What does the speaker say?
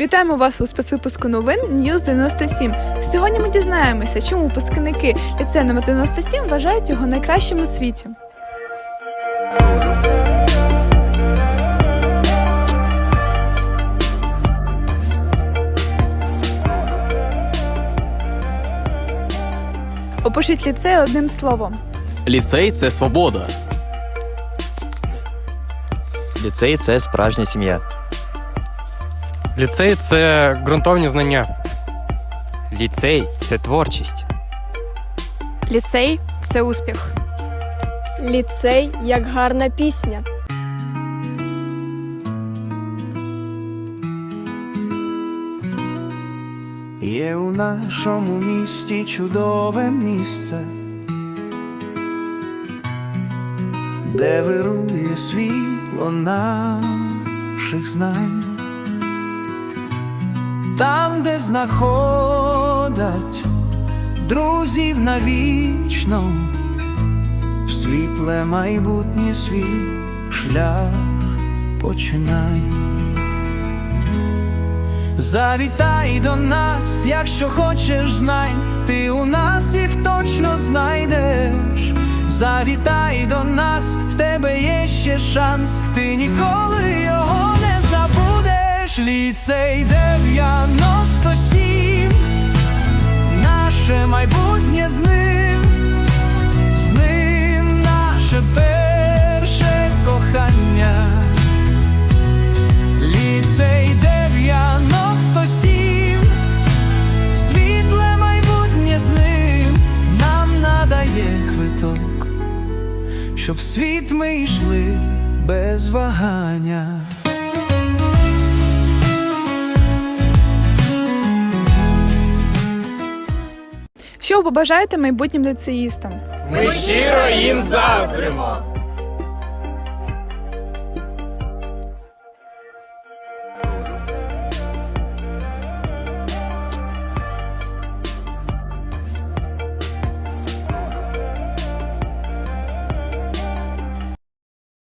Вітаємо вас у спецвипуску новин News 97. Сьогодні ми дізнаємося, чому випускники ліцею номер 97 вважають його найкращим у світі. Опишіть ліцей одним словом. Ліцей це свобода. Ліцей це справжня сім'я. Ліцей це ґрунтовні знання. Ліцей це творчість. Ліцей це успіх. Ліцей як гарна пісня. Є у нашому місті чудове місце, де вирує світло наших знань, там, де знаходять друзів навічно, в світле майбутнє свій шлях починай. Завітай до нас, якщо хочеш знай, ти у нас їх точно знайдеш. Завітай до нас, в тебе є ще шанс, ти ніколи його не забудеш. Ліцей 97, щоб в світ ми йшли без вагання. Що ви побажаєте майбутнім ліцеїстам? Ми щиро їм заздримо.